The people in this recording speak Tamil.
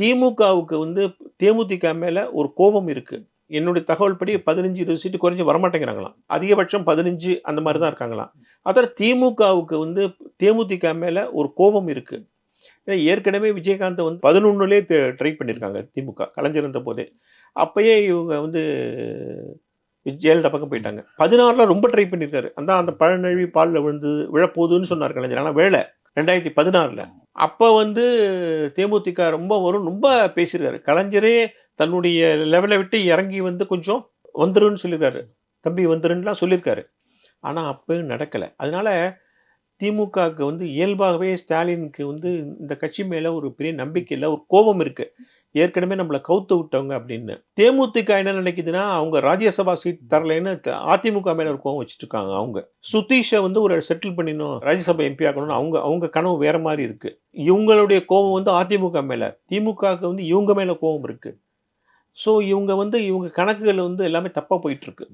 திமுகவுக்கு வந்து தேமுதிக மேலே ஒரு கோபம் இருக்குது என்னுடைய தகவல் படி பதினஞ்சு இருபது சீட்டு குறைஞ்சு வரமாட்டேங்கிறாங்களாம். அதிகபட்சம் பதினஞ்சு அந்த மாதிரி தான் இருக்காங்களாம். அதாவது திமுகவுக்கு வந்து தேமுதிக மேலே ஒரு கோபம் இருக்குது ஏன்னா ஏற்கனவே விஜயகாந்த் வந்து பதினொன்னுலேயே ட்ரை பண்ணியிருக்காங்க திமுக கலைஞர் போதே அப்போயே இவங்க வந்து ஜெயலலிதா பக்கம் போயிட்டாங்க. பதினாறில் ரொம்ப ட்ரை பண்ணியிருக்காரு அந்த அந்த பழநழுவி பாலில் விழுந்து விழப்போகுதுன்னு சொன்னார் கலைஞர். ஆனால் வேலை. ரெண்டாயிரத்தி பதினாறில். அப்போ வந்து தேமுதிக ரொம்ப வரும் ரொம்ப பேசியிருக்காரு கலைஞரே தன்னுடைய லெவலை விட்டு இறங்கி வந்து கொஞ்சம் வந்துருன்னு சொல்லியிருக்காரு தம்பி வந்துருன்னுலாம் சொல்லியிருக்காரு ஆனால் அப்போயும் நடக்கலை. அதனால் திமுகவுக்கு வந்து இயல்பாகவே ஸ்டாலினுக்கு வந்து இந்த கட்சி மேலே ஒரு பெரிய நம்பிக்கை இல்லை ஒரு கோபம் இருக்குது ஏற்கனவே நம்மளை கவுத்து விட்டவங்க அப்படின்னு. தேமுதிக என்ன நினைக்குதுன்னா அவங்க ராஜ்யசபா சீட் தரலைன்னு த- அதிமுக மேல ஒரு கோவம் வச்சுட்டு இருக்காங்க அவங்க. சுதீஷை வந்து ஒரு செட்டில் பண்ணிடணும் ராஜ்யசபா எம்பி ஆகணும்னு அவங்க அவங்க கனவு வேற மாதிரி இருக்கு. இவங்களுடைய கோபம் வந்து அதிமுக மேல. திமுகவுக்கு வந்து இவங்க மேல கோபம் இருக்கு. ஸோ இவங்க வந்து இவங்க கணக்குகள் வந்து எல்லாமே தப்பாக போயிட்டு இருக்கு.